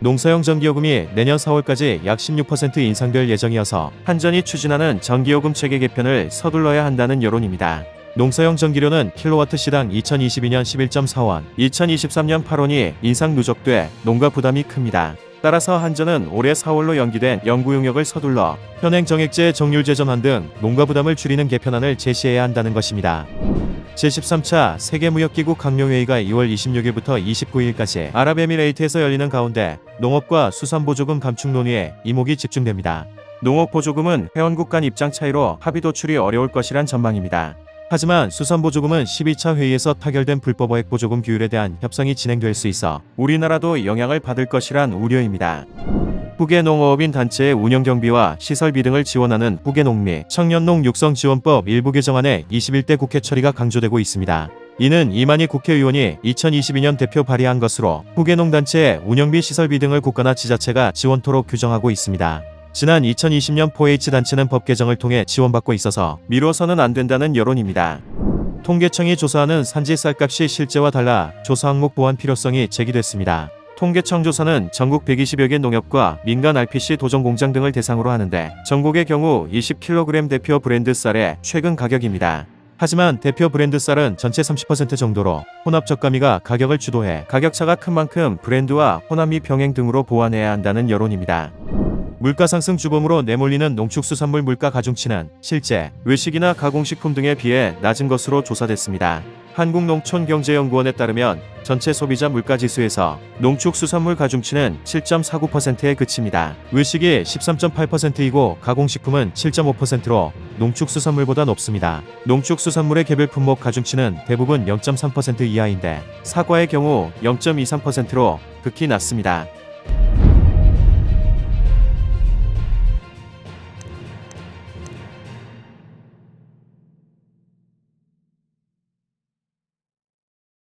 농사용 전기요금이 내년 4월까지 약 16% 인상될 예정이어서 한전이 추진하는 전기요금 체계 개편을 서둘러야 한다는 여론입니다. 농사용 전기료는 킬로와트 시당 2022년 11.4원, 2023년 8원이 인상 누적돼 농가 부담이 큽니다. 따라서 한전은 올해 4월로 연기된 연구 용역을 서둘러 현행 정액제 정률제 전환 등 농가 부담을 줄이는 개편안을 제시해야 한다는 것입니다. 제13차 세계무역기구 강명회의가 2월 26일부터 29일까지 아랍에미레이트에서 열리는 가운데 농업과 수산보조금 감축 논의에 이목이 집중됩니다. 농업보조금은 회원국 간 입장 차이로 합의 도출이 어려울 것이란 전망입니다. 하지만 수산보조금은 12차 회의에서 타결된 불법어획 보조금 규율에 대한 협상이 진행될 수 있어 우리나라도 영향을 받을 것이란 우려입니다. 후계 농어업인 단체의 운영 경비와 시설비 등을 지원하는 후계 농미 청년농 육성 지원법 일부 개정안의 21대 국회 처리가 강조되고 있습니다. 이는 이만희 국회의원이 2022년 대표 발의한 것으로 후계농 단체의 운영비 시설비 등을 국가나 지자체가 지원토록 규정하고 있습니다. 지난 2020년 4H 단체는 법 개정을 통해 지원받고 있어서 미뤄서는 안 된다는 여론입니다. 통계청이 조사하는 산지 쌀값이 실제와 달라 조사 항목 보완 필요성이 제기됐습니다. 통계청 조사는 전국 120여 개 농협과 민간 RPC 도전 공장 등을 대상으로 하는데 전국의 경우 20kg 대표 브랜드 쌀의 최근 가격입니다. 하지만 대표 브랜드 쌀은 전체 30% 정도로 혼합 저가미가 가격을 주도해 가격차가 큰 만큼 브랜드와 혼합미 병행 등으로 보완해야 한다는 여론입니다. 물가 상승 주범으로 내몰리는 농축수산물 물가 가중치는 실제 외식이나 가공식품 등에 비해 낮은 것으로 조사됐습니다. 한국농촌경제연구원에 따르면 전체 소비자 물가지수에서 농축수산물 가중치는 7.49%에 그칩니다. 외식이 13.8%이고 가공식품은 7.5%로 농축수산물보다 높습니다. 농축수산물의 개별 품목 가중치는 대부분 0.3% 이하인데 사과의 경우 0.23%로 극히 낮습니다.